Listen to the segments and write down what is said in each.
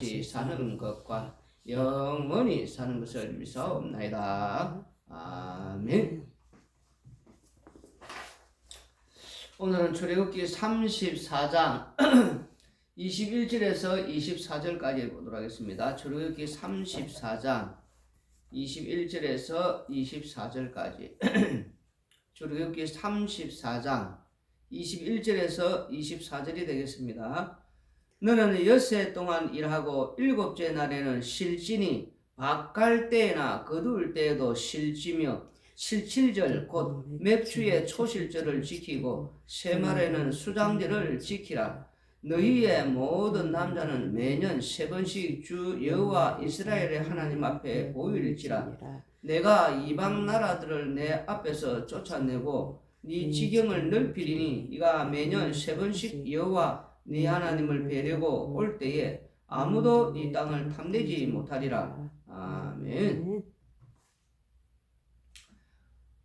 사는 것과 영원히 사는 것을 믿사옵나이다. 아멘. 오늘은 출애굽기 34장 21절에서 24절까지 보도록 하겠습니다. 출애굽기 34장 21절에서 24절까지 출애굽기 34장 21절에서 24절이 되겠습니다. 너는 엿새 동안 일하고 일곱째 날에는 실진이 밭갈 때나 거두을 때에도 실지며 칠칠절 곧 맵추의 초실절을 지키고 세말에는 수장절을 지키라. 너희의 모든 남자는 매년 세 번씩 주 여호와 이스라엘의 하나님 앞에 보일지라. 내가 이방 나라들을 내 앞에서 쫓아내고 네 지경을 넓히리니 네가 매년 세 번씩 여호와 네 하나님을 뵈려고 올 때에 아무도 네 땅을 탐내지 못하리라. 아멘.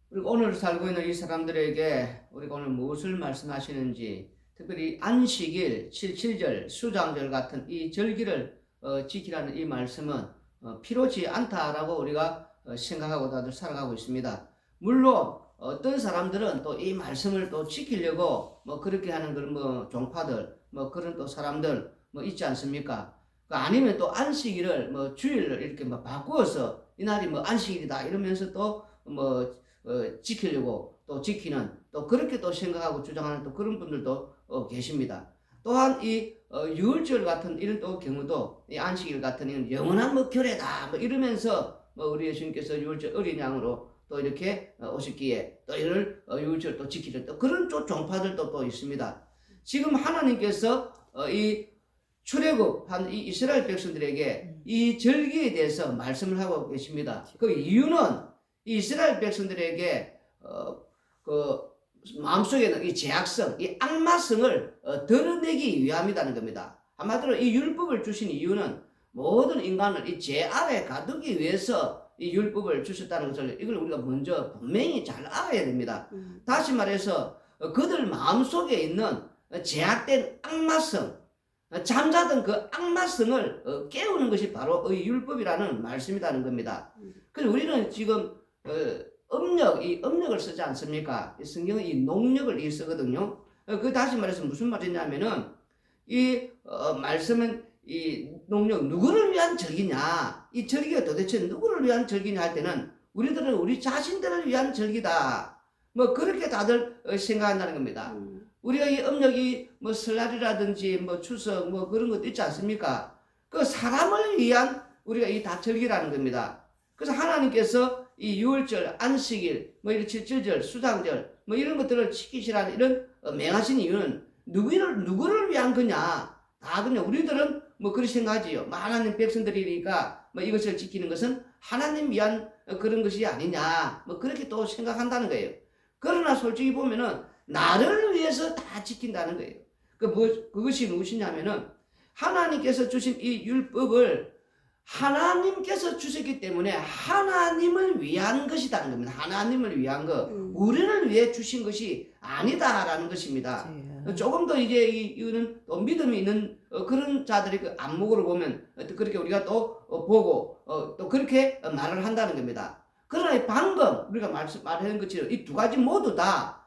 그리고 오늘 살고 있는 이 사람들에게 우리가 오늘 무엇을 말씀하시는지 특별히 안식일, 칠칠절, 수장절 같은 이 절기를 어, 지키라는 이 말씀은 어, 필요치 않다라고 우리가 어, 생각하고 다들 살아가고 있습니다. 물론 어떤 사람들은 또 이 말씀을 또 지키려고 뭐 그렇게 하는 그런 뭐 종파들 뭐 그런 또 사람들 뭐 있지 않습니까? 그 아니면 또 안식일을 뭐 주일을 이렇게 뭐 바꾸어서 이날이 뭐 안식일이다 이러면서 또뭐 어, 지키려고 또 지키는 또 그렇게 또 생각하고 주장하는 또 그런 분들도 어, 계십니다. 또한 이 어, 유월절 같은 이런 또 경우도 이 안식일 같은 이런 영원한 뭐 결례다 뭐 이러면서 뭐 우리 예수님께서 유월절 어린 양으로 또 이렇게 어, 오셨기에 또 이를 어, 유월절 또 지키는 또 그런 또 종파들도 또 있습니다. 지금 하나님께서 어, 이 출애굽 한 이 이스라엘 백성들에게 이 절기에 대해서 말씀을 하고 계십니다. 그 이유는 이 이스라엘 백성들에게 어, 그 마음속에는 이 제약성, 이 악마성을 어, 드러내기 위함이라는 겁니다. 한마디로 이 율법을 주신 이유는 모든 인간을 이 죄 아래 가두기 위해서 이 율법을 주셨다는 것을 이걸 우리가 먼저 분명히 잘 알아야 됩니다. 음. 다시 말해서 어, 그들 마음속에 있는 제약된 악마성, 어, 잠자던 그 악마성을 어, 깨우는 것이 바로 이 율법이라는 말씀이라는 겁니다. 음. 그래서 우리는 지금 어, 음력, 이 음력을 쓰지 않습니까? 이 성경은 이 농력을 이 쓰거든요. 어, 그 다시 말해서 무슨 말이냐면은 이 어, 말씀은 이 농력 누구를 위한 절기냐? 이 절기가 도대체 누구를 위한 절기냐 할 때는 우리들은 우리 자신들을 위한 절기다. 뭐 그렇게 다들 어, 생각한다는 겁니다. 음. 우리가 이 음력이 뭐 설날이라든지 뭐 추석 뭐 그런 것도 있지 않습니까? 그 사람을 위한 우리가 이 다절기라는 겁니다. 그래서 하나님께서 이 유월절, 안식일, 뭐 이런 칠칠절, 수장절 뭐 이런 것들을 지키시라는 이런 어, 맹하신 이유는 누구를 누구를 위한 거냐? 다 그냥 우리들은 뭐 그렇게 생각하지요. 뭐 하나님 백성들이니까 뭐 이것을 지키는 것은 하나님 위한 어, 그런 것이 아니냐. 뭐 그렇게 또 생각한다는 거예요. 그러나 솔직히 보면은 나를 위해서 다 지킨다는 거예요. 그 뭐, 그것이 무엇이냐면은 하나님께서 주신 이 율법을 하나님께서 주셨기 때문에 하나님을 위한 것이라는 겁니다. 하나님을 위한 것. 음. 우리를 위해 주신 것이 아니다라는 것입니다. 네. 조금 더 이제 이- 이거는 또 믿음이 있는 어, 그런 자들의 그 안목으로 보면 그렇게 우리가 또 어, 보고 어, 또 그렇게 어, 말을 한다는 겁니다. 그러나 방금 우리가 말씀 말하는 것처럼 이 두 가지 모두 다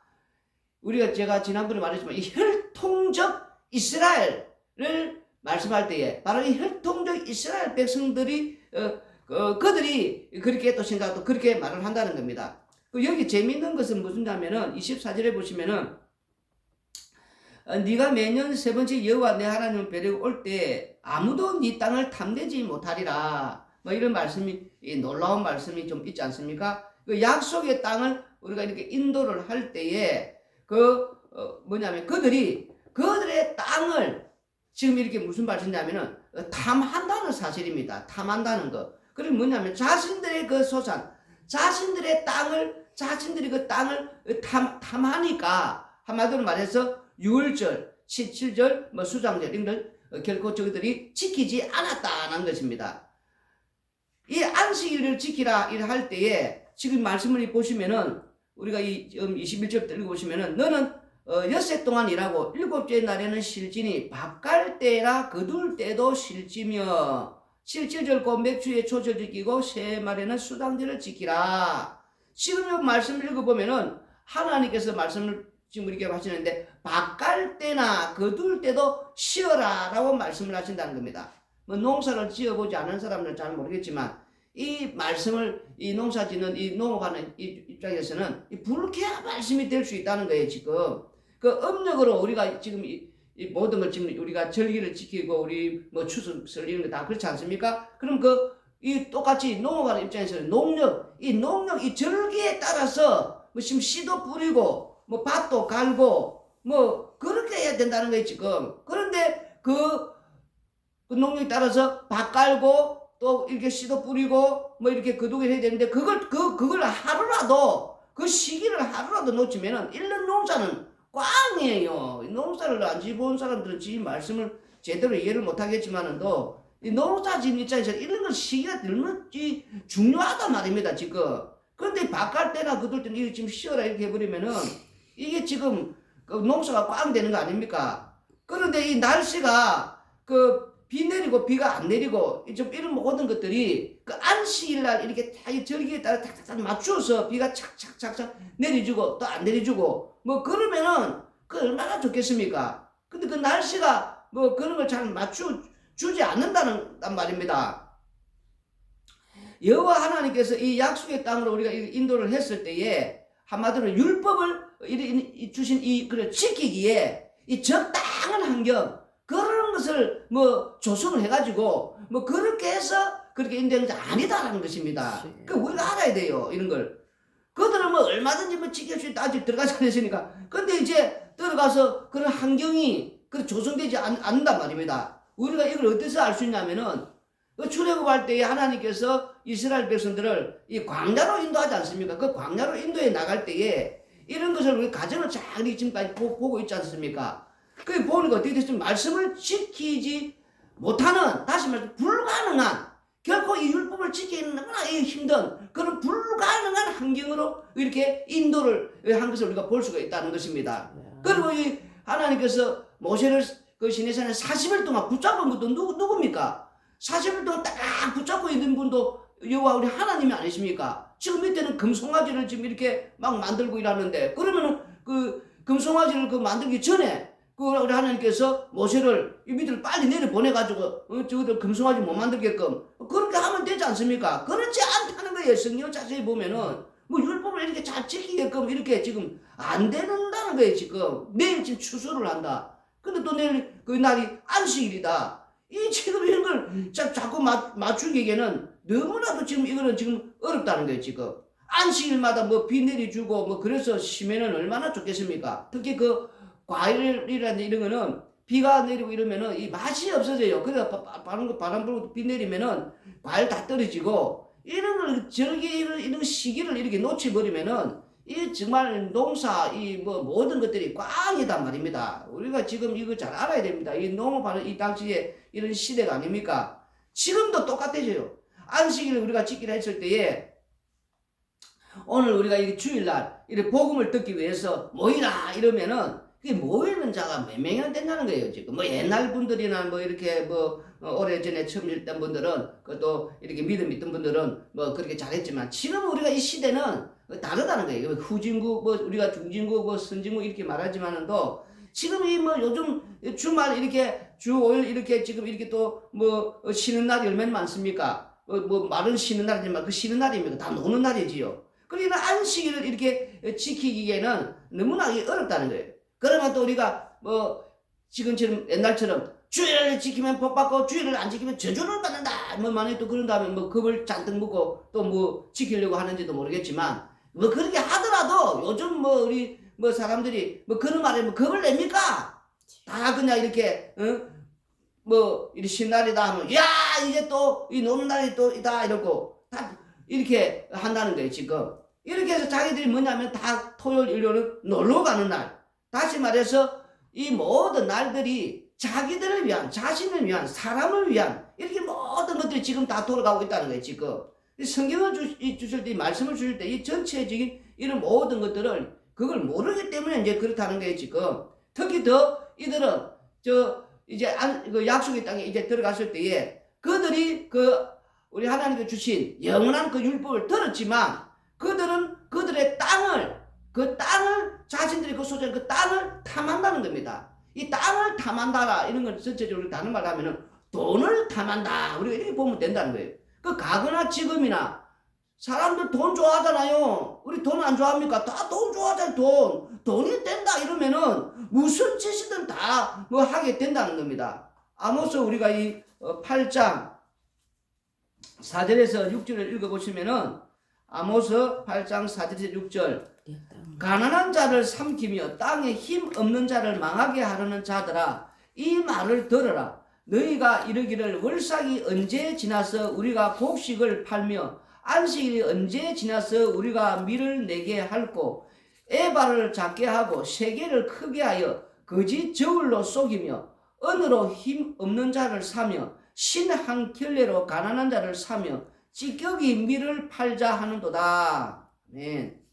우리가 제가 지난번에 말했지만 이 혈통적 이스라엘을 말씀할 때에 바로 이 혈통적 이스라엘 백성들이 어, 어, 그들이 그렇게 또 생각 또 그렇게 말을 한다는 겁니다. 그 여기 재미있는 것은 무슨냐면은 24절에 보시면은 어, 네가 매년 세 번째 여호와 내 하나님을 뵈려고 올 때 아무도 네 땅을 탐내지 못하리라. 뭐 이런 말씀이 이 놀라운 말씀이 좀 있지 않습니까? 그 약속의 땅을 우리가 이렇게 인도를 할 때에 그 어, 뭐냐면 그들이 그들의 땅을 지금 이렇게 무슨 말씀이냐면은 어, 탐한다는 사실입니다. 탐한다는 거. 그리고 뭐냐면 자신들의 그 소산, 자신들의 땅을 자신들이 그 땅을 탐, 탐하니까 한마디로 말해서 유월절, 칠칠절, 뭐 수장절 이런 걸 어, 결코 저들이 지키지 않았다는 것입니다. 이 안식일을 지키라 할 때에 지금 말씀을 보시면은 우리가 이 지금 21절부터 읽어보시면은 너는 어, 엿새 동안 일하고 일곱째 날에는 실지니 밥갈 때나 거둘 때도 실지며 실질절 곤맥주에 초절 지키고 세 말에는 수당제를 지키라. 지금 이 말씀을 읽어보면은 하나님께서 말씀을 지금 이렇게 하시는데 밥갈 때나 거둘 때도 쉬어라 라고 말씀을 하신다는 겁니다. 뭐 농사를 지어보지 않은 사람들은 잘 모르겠지만 이 말씀을 이 농사 짓는 이 농업하는 이 입장에서는 이 불쾌한 말씀이 될 수 있다는 거예요 지금 그 음력으로 우리가 지금 이, 이 모든 걸 지금 우리가 절기를 지키고 우리 뭐 추수 설리는 거다 그렇지 않습니까? 그럼 그 이 똑같이 농업하는 입장에서는 농력 이 농력 이 절기에 따라서 뭐 지금 씨도 뿌리고 뭐 밭도 갈고 뭐 그렇게 해야 된다는 거예요 지금 그런데 그, 그 농력에 따라서 밭 갈고 또 이렇게 씨도 뿌리고 뭐 이렇게 거두게 해야 되는데 그걸 그 그걸 하루라도 그 시기를 하루라도 놓치면은 일년 농사는 꽝이에요. 이 농사를 안 지본 사람들은 지 말씀을 제대로 이해를 못 하겠지만은도 이 농사 짓는 입장에서 이런 건 시기가 얼마나 이 중요하단 말입니다 지금. 그런데 밭갈 때나 그들 때는 이거 지금 쉬어라 이렇게 해버리면은 이게 지금 그 농사가 꽝 되는 거 아닙니까? 그런데 이 날씨가 그 비 내리고 비가 안 내리고 좀 이런 모든 것들이 그 안식일 날 이렇게 다이 절기에 따라 탁탁탁 맞추어서 비가 착착착착 내려주고 또 안 내려주고 뭐 그러면은 그 얼마나 좋겠습니까? 근데 그 날씨가 뭐 그런 걸 잘 맞추 주지 않는다는 단 말입니다. 여호와 하나님께서 이 약속의 땅으로 우리가 이 인도를 했을 때에 한마디로 율법을 주신 이 그를 지키기에 이 적당한 환경 것을 뭐 조성을 해가지고 뭐 그렇게 해서 그렇게 인도하는 게 아니다라는 것입니다. 그 우리가 알아야 돼요 이런 걸. 그들은 뭐 얼마든지 뭐 지킬 수 있다 아직 들어가지 않았으니까. 근데 이제 들어가서 그런 환경이 그 조성되지 않, 않는단 말입니다. 우리가 이걸 어디서 알 수 있냐면은 그 출애굽할 때에 하나님께서 이스라엘 백성들을 이 광야로 인도하지 않습니까? 그 광야로 인도해 나갈 때에 이런 것을 우리 가정을 잘 지금까지 보, 보고 있지 않습니까? 그 보니까 어떻게 됐으면 말씀을 지키지 못하는 다시 말해서 불가능한 결코 이 율법을 지키는 이 힘든 그런 불가능한 환경으로 이렇게 인도를 한 것을 우리가 볼 수가 있다는 것입니다. 그리고 이 하나님께서 모세를 그 시내산에 40일 동안 붙잡은 것도 누구, 누굽니까? 40일 동안 딱 붙잡고 있는 분도 여호와 우리 하나님이 아니십니까? 지금 밑에는 금송아지를 지금 이렇게 막 만들고 일하는데 그러면은 그 금송아지를 그 만들기 전에 그 우리 하나님께서 모세를 이 밑으로 빨리 내려 보내가지고 어, 저들 금송아지 못 만들게끔 그렇게 하면 되지 않습니까? 그렇지 않다는 거예요. 성경 자세히 보면은 뭐 율법을 이렇게 잘 지키게끔 이렇게 지금 안 된다는 거예요. 지금 내일 지금 추수를 한다. 근데 또 내일 그 날이 안식일이다. 이 지금 이런 걸 자, 자꾸 맞, 맞추기에는 너무나도 지금 이거는 지금 어렵다는 거예요. 지금 안식일마다 뭐 비 내려주고 뭐 그래서 쉬면은 얼마나 좋겠습니까? 특히 그 과일이라는 이런 거는 비가 내리고 이러면은 이 맛이 없어져요. 그래서 바람, 거- 바람 불고 비 내리면은 과일 다 떨어지고 이런 걸 저기 이런, 이런 시기를 이렇게 놓쳐버리면은 이 정말 농사 이 뭐 모든 것들이 꽝이단 말입니다. 우리가 지금 이거 잘 알아야 됩니다. 이 농업하는 이 당시에 이런 시대가 아닙니까? 지금도 똑같아져요. 안식일을 우리가 지키라 했을 때에 오늘 우리가 이 주일날 이렇게 복음을 듣기 위해서 모이라 이러면은 그게 모이는 자가 몇 명이나 된다는 거예요 지금 뭐 옛날 분들이나 뭐 이렇게 뭐 어, 오래전에 처음 읽던 분들은 그또 이렇게 믿음 있던 분들은 뭐 그렇게 잘했지만 지금 우리가 이 시대는 다르다는 거예요 후진국 뭐 우리가 중진국 뭐 선진국 이렇게 말하지만은도 지금 이 뭐 요즘 주말 이렇게 주 5일 이렇게 지금 이렇게 또 뭐 쉬는 날이 얼마나 많습니까? 어, 뭐 말은 쉬는 날이지만 그 쉬는 날입니까? 다 노는 날이지요. 그러니까 안식일을 이렇게 지키기에는 너무나 어렵다는 거예요. 그러면 또 우리가 뭐 지금처럼 옛날처럼 주일을 지키면 복 받고 주일을 안 지키면 저주를 받는다. 뭐 만약에 또 그런 다음에 뭐 겁을 잔뜩 먹고 또 뭐 지키려고 하는지도 모르겠지만 뭐 그렇게 하더라도 요즘 뭐 우리 뭐 사람들이 뭐 그런 말에 뭐 겁을 냅니까? 다 그냥 이렇게 어? 뭐 이리 신날이다 하면 야 이제 또이 노는 날이 또 있다 이러고 다 이렇게 한다는 거예요 지금 이렇게 해서 자기들이 뭐냐면 다 토요일 일요일은 놀러 가는 날 다시 말해서 이 모든 날들이 자기들을 위한 자신을 위한 사람을 위한 이렇게 모든 것들이 지금 다 돌아가고 있다는 거예요 지금. 이 성경을 주, 이 주실 때이 말씀을 주실 때 이 전체적인 이런 모든 것들을 그걸 모르기 때문에 이제 그렇다는 거예요 지금. 특히 더 이들은 저 이제 안, 그 약속의 땅에 이제 들어갔을 때에 그들이 그 우리 하나님께 주신 영원한 그 율법을 들었지만 그들은 그들의 땅을 그 땅을 자신들이 그 소유한 그 땅을 탐한다는 겁니다. 이 땅을 탐한다라 이런 걸 전체적으로 다른 말로 하면은 돈을 탐한다 우리가 이렇게 보면 된다는 거예요. 그 과거나 지금이나 사람들 돈 좋아하잖아요. 우리 돈 안 좋아합니까? 다 돈 좋아하잖아요. 돈 돈이 된다 이러면은 무슨 짓이든 다 뭐 하게 된다는 겁니다. 아모스 우리가 이 어, 8장 4절에서 6절을 읽어보시면은 아모스 8장 4절에서 6절 가난한 자를 삼키며 땅에 힘 없는 자를 망하게 하려는 자들아 이 말을 들어라 너희가 이르기를 월삭이 언제 지나서 우리가 곡식을 팔며 안식일이 언제 지나서 우리가 밀을 내게 할고 에바를 작게 하고 세계를 크게 하여 거짓 저울로 속이며 언으로 힘 없는 자를 사며 신한 켤레로 가난한 자를 사며 찌꺼기 밀을 팔자 하는도다. 아멘.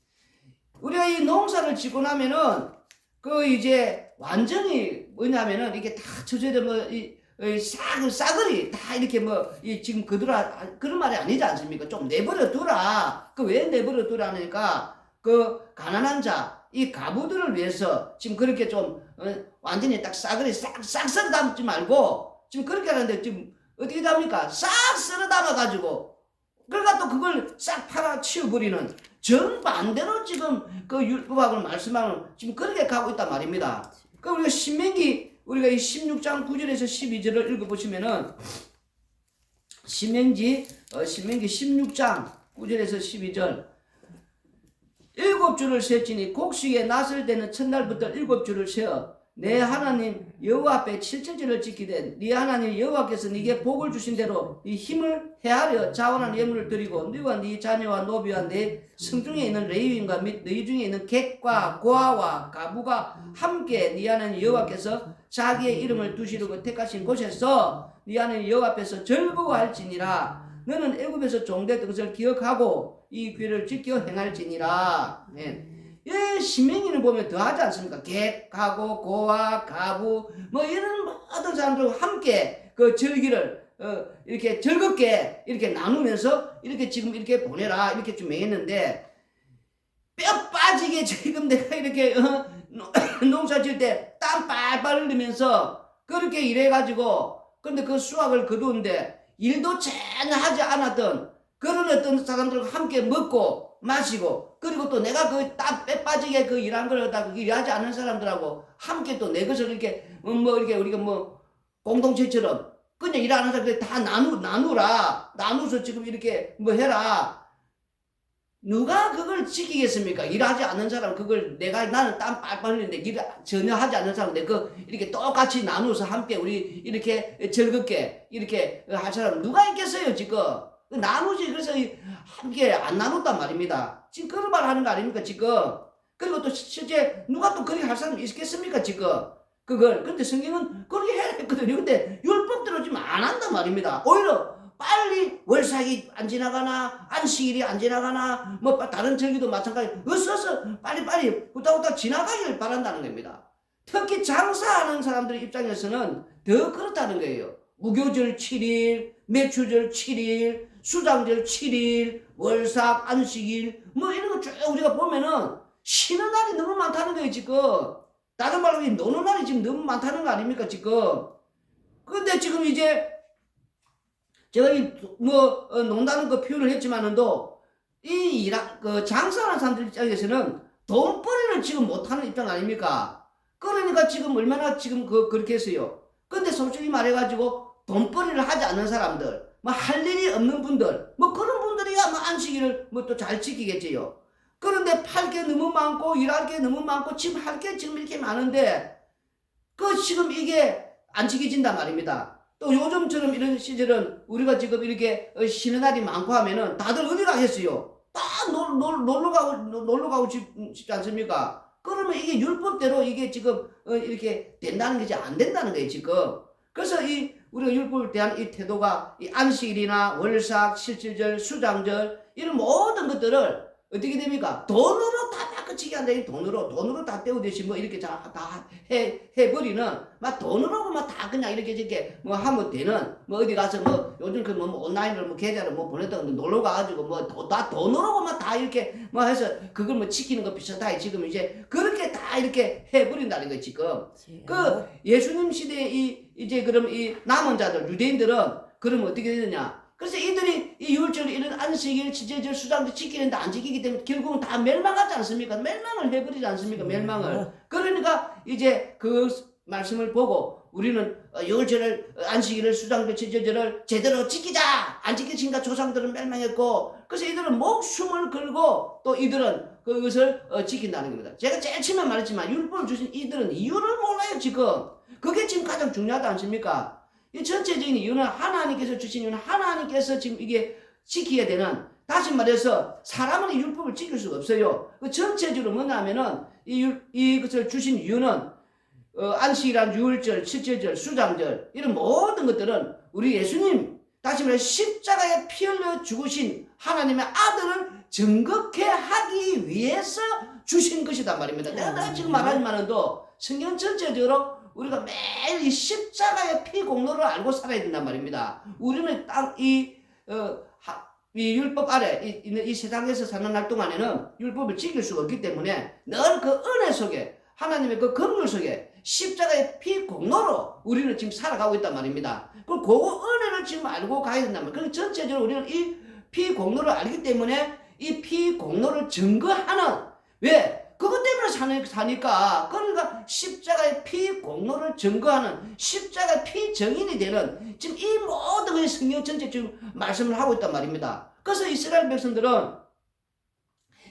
우리가 이 농사를 짓고 나면은 그 이제 완전히 뭐냐면은 이게 다 저저대 뭐이 싸그 싸그리 다 이렇게 뭐이 지금 그들아 그런 말이 아니지 않습니까? 좀 내버려 두라. 그 왜 내버려 두라니까 그 가난한 자 이 가부들을 위해서 지금 그렇게 좀 어, 완전히 딱 싸그리 싹 싹 썰어 담지 말고 지금 그렇게 하는데 지금 어떻게 답니까? 싹 썰어 담아 가지고 그러니까 또 그걸 싹 팔아 치워버리는 정반대로 지금 그 율법학을 말씀하는 지금 그렇게 가고 있단 말입니다. 그 우리가 신명기 우리가 이 16장 9절에서 12절을 읽어보시면은 신명기 어, 신명기 16장 9절에서 12절 일곱 줄을 셌지니 곡식에 낫을 때는 첫날부터 일곱 줄을 세어 내 하나님 여호와 앞에 칠천절을 지키되 네 하나님 여호와께서 네게 복을 주신 대로 네 힘을 헤아려 자원한 예물을 드리고 너와 네 자녀와 노비와 네 성중에 있는 레위인과 및 너희 중에 있는 객과 고아와 가부가 함께 네 하나님 여호와께서 자기의 이름을 두시려고 택하신 곳에서 네 하나님 여호와 앞에서 즐거워할지니라 너는 애굽에서 종됐던 것을 기억하고 이 귀를 지켜 행할지니라 네. 예, 신명기를 보면 더 하지 않습니까? 객하고 고아, 가부, 뭐 이런 모든 사람들과 함께 그 절기를 어, 이렇게 즐겁게 이렇게 나누면서 이렇게 지금 이렇게 보내라 이렇게 좀 했는데 뼈 빠지게 지금 내가 이렇게 어, 농- 농사 지을 때땀 빨빨 흘리면서 그렇게 일해가지고 근데 그 수확을 거두는데 일도 전혀 하지 않았던 그런 어떤 사람들과 함께 먹고 마시고 그리고 또 내가 그땀빼 빠지게 그 일한 걸 갖다 그 일하지 않는 사람들하고 함께 또 내 것을 이렇게 어, 뭐 이렇게 우리가 뭐 공동체처럼 그냥 일하는 사람들 다 나누 나누라 나누서 지금 이렇게 뭐 해라 누가 그걸 지키겠습니까? 일하지 않는 사람 그걸 내가 나는 땀 빨빨 흘리는데 일 전혀 하지 않는 사람인데 그 이렇게 똑같이 나누어서 함께 우리 이렇게 즐겁게 이렇게 할 사람 누가 있겠어요 지금 나누지 그래서 이 함께 안 나눴단 말입니다. 지금 그런 말 하는 거 아닙니까 지금? 그리고 또 실제 누가 또 그렇게 할 사람 있겠습니까 지금? 그걸 근데 성경은 그렇게 해야 했거든요. 근데 율법대로 지금 안 한단 말입니다. 오히려 빨리 월삭이 안 지나가나 안식일이 안 지나가나 뭐 다른 절기도 마찬가지 어서서 빨리빨리 후딱후딱 지나가길 바란다는 겁니다. 특히 장사하는 사람들 입장에서는 더 그렇다는 거예요. 무교절 7일, 매추절 7일, 수장절 7일, 월삭, 안식일 뭐 이런 거 쭉 우리가 보면은 쉬는 날이 너무 많다는 거예요 지금. 다른 말로 이 노는 날이 지금 너무 많다는 거 아닙니까 지금. 근데 지금 이제 제가 이 뭐 어, 농다는 거 표현을 했지만은도 이 일하, 그 장사하는 사람들 입장에서는 돈벌이를 지금 못하는 입장 아닙니까? 그러니까 지금 얼마나 지금 그 그렇게 했어요. 근데 솔직히 말해가지고 돈벌이를 하지 않는 사람들, 뭐 할 일이 없는 분들, 뭐 그런 분들이야 뭐 안식일을 뭐 또 잘 지키겠지요. 그런데 팔 게 너무 많고 일할 게 너무 많고 지금 할 게 지금 이렇게 많은데 그 지금 이게 안 지켜진단 말입니다. 또 요즘처럼 이런 시절은 우리가 지금 이렇게 어, 쉬는 날이 많고 하면은 다들 어디 가겠어요? 다 놀, 놀, 놀러 가고 놀- 놀러 가고 싶, 싶지 않습니까? 그러면 이게 율법대로 이게 지금 어, 이렇게 된다는 게지 안 된다는 거예요 지금. 그래서 이 우리가 율법에 대한 이 태도가 이 안식일이나 월삭, 실질절, 수장절 이런 모든 것들을 어떻게 됩니까? 돈으로 다 지게 한다. 이 돈으로 돈으로 다 때우듯이 뭐 이렇게 다해 해버리는 막 돈으로 막 다 그냥 이렇게 이렇게 뭐 하면 되는 뭐 어디 가서 뭐 요즘 그뭐 뭐 온라인으로 뭐 계좌로 뭐 보냈다가 놀러 가가지고 뭐 다 돈으로 막 다 이렇게 뭐 해서 그걸 뭐 지키는 거 비슷하게 지금 이제 그렇게 다 이렇게 해버린다는 거 지금. 그 예수님 시대에 이 이제 그럼 이 남은 자들 유대인들은 그럼 어떻게 되느냐? 그래서 이 안식일, 지제절, 수장도 지키는데 안 지키기 때문에 결국은 다 멸망하지 않습니까? 멸망을 해버리지 않습니까? 멸망을. 그러니까 이제 그 말씀을 보고 우리는 어, 율절을 안식일을 수장도 지제절을 제대로 지키자. 안 지키니까 조상들은 멸망했고 그래서 이들은 목숨을 걸고 또 이들은 그것을 어, 지킨다는 겁니다. 제가 제일 처음에 말했지만 율법을 주신 이들은 이유를 몰라요 지금. 그게 지금 가장 중요하지 않습니까? 이 전체적인 이유는 하나님께서 주신 이유는 하나님께서 지금 이게 지켜야 되는 다시 말해서 사람은 이 율법을 지킬 수가 없어요. 그 전체적으로 뭐냐면은 이 율, 이것을 주신 이유는 어, 안식이란 유월절, 칠절절, 수장절 이런 모든 것들은 우리 예수님 다시 말해 십자가에 피 흘려 죽으신 하나님의 아들을 정극해 하기 위해서 주신 것이단 말입니다. 내가, 지금 말하지만은도 성경 전체적으로 우리가 매일 이 십자가의 피 공로를 알고 살아야 된단 말입니다. 우리는 땅이 어, 하- 이 율법 아래 이, 이, 이 세상에서 사는 날 동안에는 율법을 지킬 수가 없기 때문에 늘 그 은혜 속에 하나님의 그 긍휼 속에 십자가의 피 공로로 우리는 지금 살아가고 있단 말입니다. 그 그거 은혜를 지금 알고 가야 말이에요. 그 전체적으로 우리는 이 피 공로를 알기 때문에 이 피 공로를 증거하는 왜? 그것 때문에 사니, 사니까 그러니까 십자가의 피 공로를 증거하는 십자가 피 정인이 되는 지금 이 모든 것이 성경 전체 지금 말씀을 하고 있단 말입니다. 그래서 이스라엘 백성들은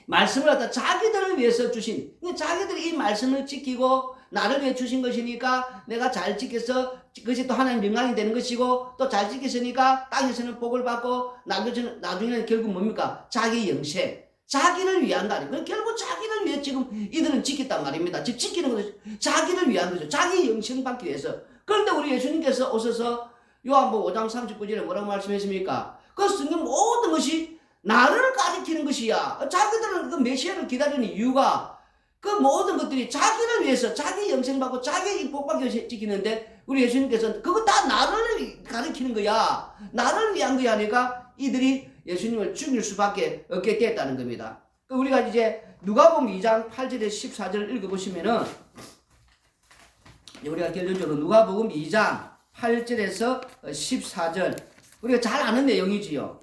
말씀을 갖다 자기들을 위해서 주신 자기들이 이 말씀을 지키고 나를 위해 주신 것이니까 내가 잘 지켜서 그것이 또 하나님 영광이 되는 것이고 또 잘 지켰으니까 땅에서는 복을 받고 나중에는 결국 뭡니까 자기 영생 자기를 위한 거 아니에요. 결국 자기를 위해 지금 이들은 지켰단 말입니다. 즉 지키는 것은 자기를 위한 거죠. 자기 영생 받기 위해서. 그런데 우리 예수님께서 오셔서 요한복 5장 39절에 뭐라고 말씀했습니까? 그 성경 모든 것이 나를 가리키는 것이야. 자기들은 그 메시아를 기다리는 이유가 그 모든 것들이 자기를 위해서 자기 영생 받고 자기 복받기 위해서 지키는데 우리 예수님께서는 그거 다 나를 가리키는 거야. 나를 위한 거야 하니까 이들이 예수님을 죽일 수밖에 없게 됐다는 겁니다. 그 우리가 이제 누가복음 2장 8절에 14절을 읽어보시면은 우리가 결론적으로 누가복음 2장 8절에서 14절 우리가 잘 아는 내용이지요.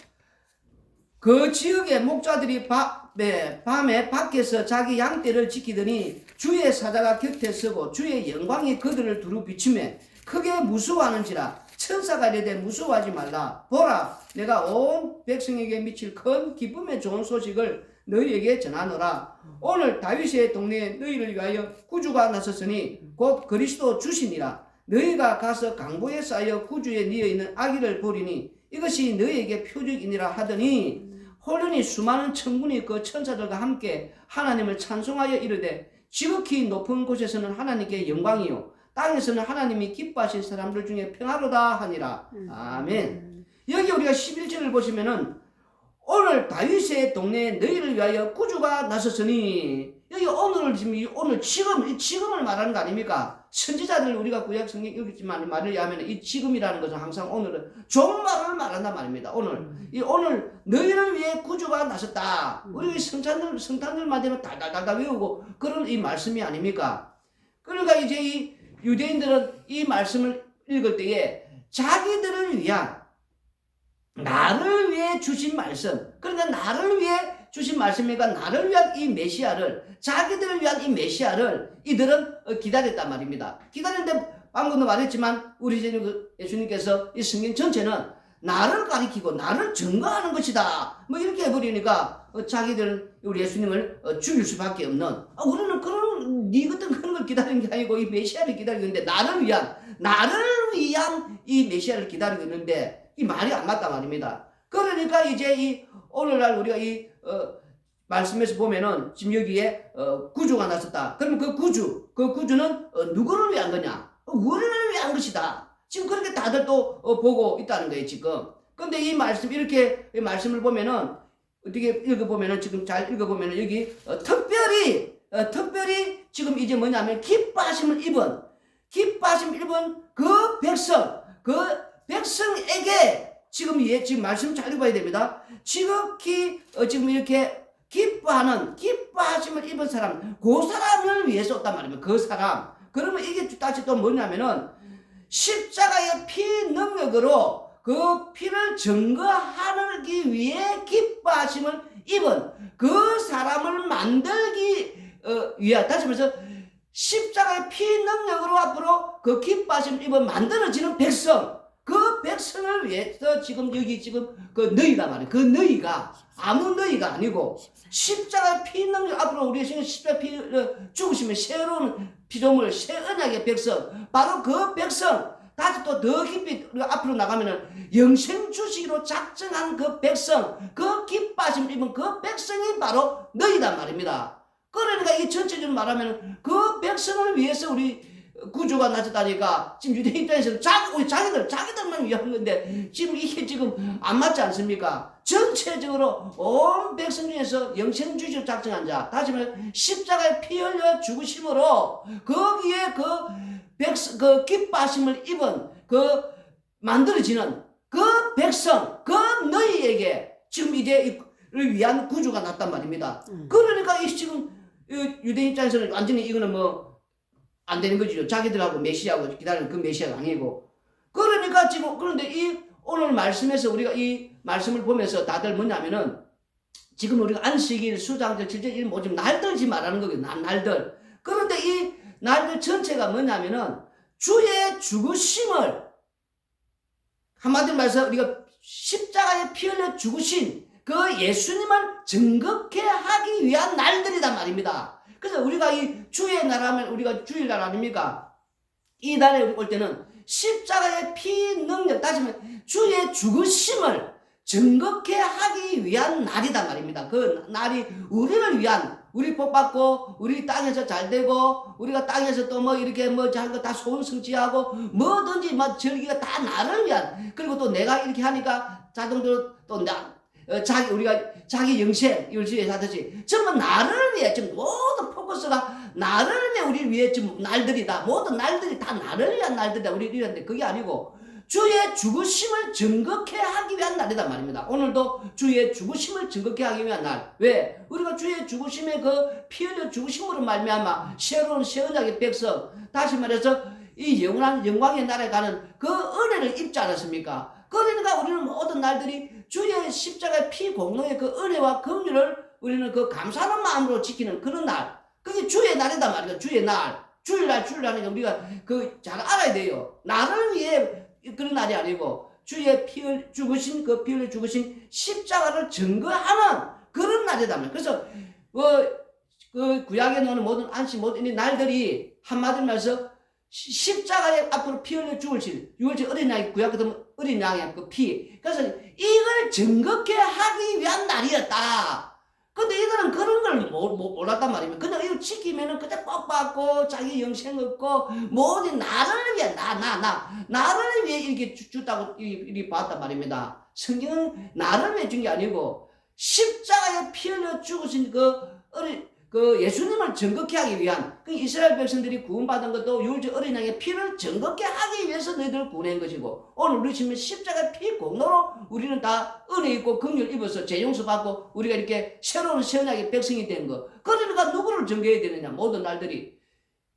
그 지역의 목자들이 바, 네, 밤에 밖에서 자기 양떼를 지키더니 주의 사자가 곁에 서고 주의 영광이 그들을 두루 비추며 크게 무서워하는지라 천사가 이르되 무서워하지 말라. 보라 내가 온 백성에게 미칠 큰 기쁨의 좋은 소식을 너희에게 전하노라. 오늘 다윗의 동네에 너희를 위하여 구주가 나섰으니 곧 그리스도 주시니라. 너희가 가서 강보에 쌓여 구주에 뉘어 있는 아기를 보리니 이것이 너희에게 표적이니라 하더니 홀련히 수많은 천군이 그 천사들과 함께 하나님을 찬송하여 이르되 지극히 높은 곳에서는 하나님께 영광이요 땅에서는 하나님이 기뻐하신 사람들 중에 평화로다 하니라 아멘 여기 우리가 11절을 보시면은 오늘 다윗의 동네에 너희를 위하여 구주가 나섰으니 여기 오늘 지금 이 오늘 지금 이 지금을 말하는 거 아닙니까? 선지자들 우리가 구약 성경 읽었지만 말을 하면 이 지금이라는 것은 항상 오늘은 종말을 말한단 말입니다. 오늘 이 오늘 너희를 위해 구주가 나섰다. 우리 성탄들 성탄들만 되면 달달달달 외우고 그런 이 말씀이 아닙니까? 그러니까 이제 이 유대인들은 이 말씀을 읽을 때에 자기들을 위한 나를 위해 주신 말씀. 그러니까 나를 위해 주신 말씀이니까 나를 위한 이 메시아를 자기들을 위한 이 메시아를 이들은 어, 기다렸단 말입니다. 기다렸는데 방금도 말했지만 우리 예수님께서 이 성경 전체는 나를 가리키고 나를 증거하는 것이다. 뭐 이렇게 해버리니까 어, 자기들 우리 예수님을 어, 죽일 수밖에 없는. 아, 우리는 그런 네 같은 그런 걸 기다리는 게 아니고 이 메시아를 기다리고 있는데 나를 위한 나를 위한 이 메시아를 기다리고 있는데 이 말이 안 맞단 말입니다. 그러니까 이제 이 오늘날 우리가 이 어, 말씀에서 보면은 지금 여기에 어, 구주가 나섰다. 그러면 그 구주, 그 구주는 어, 누구를 위한 거냐? 어, 우리를 위한 것이다. 지금 그렇게 다들 또 어, 보고 있다는 거예요 지금. 근데 이 말씀 이렇게 이 말씀을 보면은 어떻게 읽어보면은 지금 잘 읽어보면은 여기 어, 특별히 어, 특별히 지금 이제 뭐냐면 기뻐하심을 입은 기뻐하심을 입은 그 백성 그 백성에게 지금 예 지금 말씀 잘 읽어야 됩니다. 지극히 어, 지금 이렇게 기뻐하는 기뻐하심을 입은 사람 그 사람을 위해서 왔단 말입니다. 그 사람 그러면 이게 다시 또 뭐냐면은 십자가의 피 능력으로 그 피를 증거하기 위해 기뻐하심을 입은 그 사람을 만들기 어, 위하 다시 말해서 십자가의 피 능력으로 앞으로 그 기뻐하심을 입은 만들어지는 백성 그 백성을 위해서 지금 여기 지금 그 너희가 말이야 그 너희가 아무 너희가 아니고 십자가의 피 능력 앞으로 우리 지금 십자가 피 어, 죽으시면 새로운 피조물 새 언약의 백성 바로 그 백성 다시 또 더 깊이 앞으로 나가면은 영생 주시기로 작정한 그 백성 그 기뻐하심 입은 그 백성이 바로 너희단 말입니다 그러니까 이 전체적으로 말하면 그 백성을 위해서 우리 구주가 나졌다니까 지금 유대 입장에서는 자기, 우리 자기들, 자기들만 위한 건데 지금 이게 지금 안 맞지 않습니까? 전체적으로 온 백성 중에서 영생주의를 작정한 자, 다시 말해 십자가에 피 흘려 죽으심으로 거기에 그 백성, 그 기뻐하심을 입은 그 만들어지는 그 백성, 그 너희에게 지금 이제 이를 위한 구주가 났단 말입니다. 그러니까 이 지금 이 유대 입장에서는 완전히 이거는 뭐 안 되는 거죠. 자기들하고 메시아하고 기다리는 그 메시아가 아니고. 그러니까 지금 그런데 이 오늘 말씀에서 우리가 이 말씀을 보면서 다들 뭐냐면은 지금 우리가 안식일, 수장절, 질절일 뭐 지금 날들 지금 말하는 거거든요. 날- 날들. 그런데 이 날들 전체가 뭐냐면은 주의 죽으심을 한마디로 말해서 우리가 십자가에 피 흘려 죽으신 그 예수님을 증거케 하기 위한 날들이란 말입니다. 그래서 우리가 이 주의 날 하면 우리가 주일날 아닙니까? 이 날에 올 때는 십자가의 피 능력, 말하면 주의 죽으심을 증거케 하기 위한 날이다 말입니다. 그 날이 우리를 위한 우리 복 받고 우리 땅에서 잘 되고 우리가 땅에서 또 뭐 이렇게 뭐 자는 거다 소원 성취하고 뭐든지 막 절기가 다 나를 위한 그리고 또 내가 이렇게 하니까 자동적으로 또나 어, 자기 우리가 자기 영생 열심히 하듯이 전부 나를 위해 지금 모든 포커스가 나를 위해 우리 위해 지금 날들이다 모든 날들이 다 나를 위한 날들이다 우리 위한데 그게 아니고 주의 죽으심을 증거케 하기 위한 날이단 말입니다. 오늘도 주의 죽으심을 증거케 하기 위한 날. 왜? 우리가 주의 죽으심의 그 피 흘려 죽으심으로 말미암아 새로운 새 언약의 백성 다시 말해서 이 영원한 영광의 나라에 가는 그 은혜를 입지 않았습니까? 그러니까 우리는 모든 날들이 주의 십자가의 피 공로의 그 은혜와 긍휼을 우리는 그 감사하는 마음으로 지키는 그런 날. 그게 주의 날이다 말이야. 주의 날. 주일날 주일날이니까 우리가 그 잘 알아야 돼요. 나를 위해 그런 날이 아니고 주의 피를 죽으신 그 피를 죽으신 십자가를 증거하는 그런 날이다 말이야. 그래서 그, 그 구약에 나오는 모든 안식 모든 이 날들이 한마디로 말해서 시- 십자가에 앞으로 피 흘려 죽을지 죽을지 어린 양이 구약 같으면 어린 양의 그 피. 그래서 이걸 증거케 하기 위한 날이었다. 근데 이거는 그런 걸 몰랐단 말입니다. 그냥 이거 지키면은 그냥 복 받고 자기 영생 얻고 모든 나를 위해 나 나 나 나를 위해 이렇게 주, 줬다고 이- 이렇게 봤단 말입니다. 성경은 나를 위해 준 게 아니고 십자가에 피 흘려 죽으신 그 어린 그 예수님을 증거케 하기 위한 그 이스라엘 백성들이 구원받은 것도 유월절 어린 양의 피를 증거케 하기 위해서 너희들을 구원한 것이고 오늘 우리 지금 십자가 피 공로로 우리는 다 은혜 있고 긍휼 입어서 재용서 받고 우리가 이렇게 새로운 세원약의 백성이 된 거. 그러니까 누구를 증거해야 되느냐 모든 날들이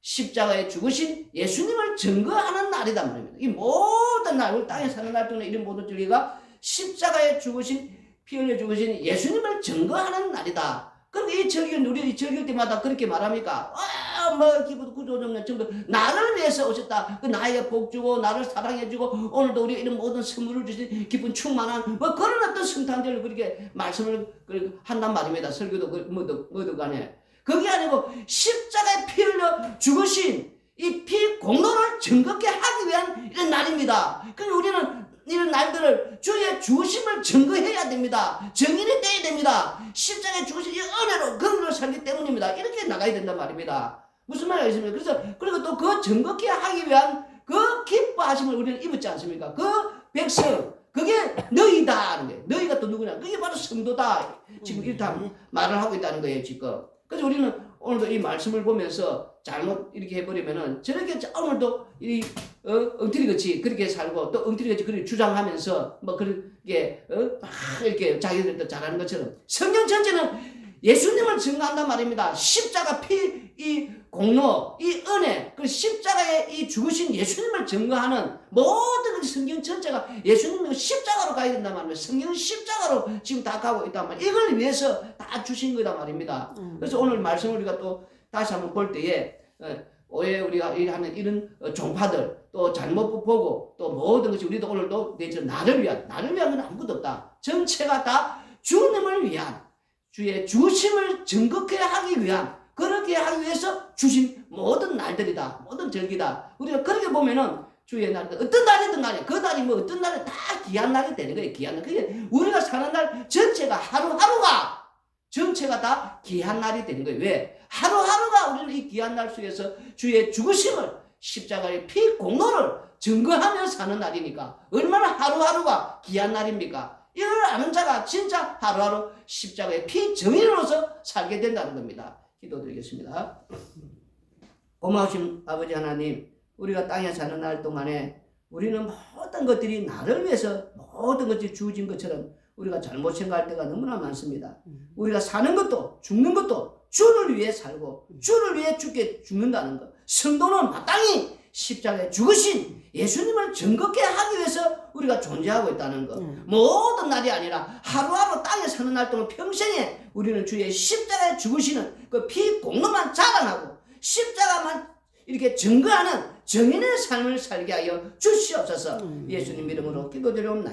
십자가에 죽으신 예수님을 증거하는 날이단 말입니다. 이 모든 날 우리 땅에 사는 날 동안 이런 모든 절기가 십자가에 죽으신 피 흘려 죽으신 예수님을 증거하는 날이다. 그런데 이 절기는 우리 이 절기 때마다 그렇게 말합니까? 아, 뭐 기부 구조정년 전부 나를 위해서 오셨다. 그 나에게 복 주고 나를 사랑해 주고 오늘도 우리 이런 모든 선물을 주신 기쁜 충만한 뭐 그런 어떤 성탄절 그렇게 말씀을 그 한단 말입니다. 설교도 그 뭐도 뭐도 간에 그게 아니고 십자가에 피 흘려 죽으신 이 피 공로를 증거케 하기 위한 이런 날입니다. 그러니까 우리는 이런 날들을 주의 주심을 증거해야 됩니다. 정인이 돼야 됩니다. 십자가에 죽으신 이 은혜로 근거로 살기 때문입니다. 이렇게 나가야 된단 말입니다. 무슨 말이 있습니까? 그래서 그리고 또 그 증거케 하기 위한 그 기뻐하심을 우리는 입었지 않습니까? 그 백성 그게 너희다 하는 거예요. 너희가 또 누구냐? 그게 바로 성도다. 지금 이렇게 말을 하고 있다는 거예요, 지금. 그래서 우리는 오늘도 이 말씀을 보면서 잘못 이렇게 해버리면은 저렇게 자- 오늘도 이 어, 엉터리같이 그렇게 살고 또 엉터리같이 그렇게 주장하면서 뭐 그렇게 어, 막 이렇게 자기들도 잘하는 것처럼 성경 전체는 예수님을 증거한단 말입니다. 십자가 피, 이 공로, 이 은혜, 그 십자가에 이 죽으신 예수님을 증거하는 모든 그 성경 전체가 예수님이 십자가로 가야 된단 말입니다. 성경은 십자가로 지금 다 가고 있단 말이에요. 이걸 위해서 다 주신 거단 말입니다. 음. 그래서 오늘 말씀을 우리가 또 다시 한번 볼 때에 어, 오해 우리가 이 하는 이런 어, 종파들 또 잘못 보고 또 모든 것이 우리도 오늘도 내저 나를 위한 나를 위한 건 아무것도 없다. 전체가 다 주님을 위한 주의 주심을 증거케 하기 위한 그렇게 하기 위해서 주신 모든 날들이다. 모든 절기다. 우리가 그렇게 보면은 주의 날 어떤 날이든 간에 그 날이 뭐 어떤 날에 다 귀한 날이 되는 거예요. 귀한 날. 그게 우리가 사는 날 전체가 하루하루가 전체가 다 귀한 날이 되는 거예요. 왜? 하루하루가 우리는 이 귀한 날 속에서 주의 죽으심을 십자가의 피 공로를 증거하며 사는 날이니까 얼마나 하루하루가 귀한 날입니까? 이걸 아는 자가 진짜 하루하루 십자가의 피 정인으로서 살게 된다는 겁니다. 기도드리겠습니다. 고마우신 아버지 하나님, 우리가 땅에 사는 날 동안에 우리는 모든 것들이 나를 위해서 모든 것이 주어진 것처럼 우리가 잘못 생각할 때가 너무나 많습니다. 우리가 사는 것도 죽는 것도 주를 위해 살고 주를 위해 죽게 죽는다는 것. 성도는 마땅히 십자가에 죽으신 예수님을 증거케 하기 위해서 우리가 존재하고 있다는 것. 음. 모든 날이 아니라 하루하루 땅에 사는 날 동안 평생에 우리는 주의 십자가에 죽으시는 그 피 공로만 자랑하고 십자가만 이렇게 증거하는 정인의 삶을 살게 하여 주시옵소서. 음. 예수님 이름으로 기도드리옵나이다.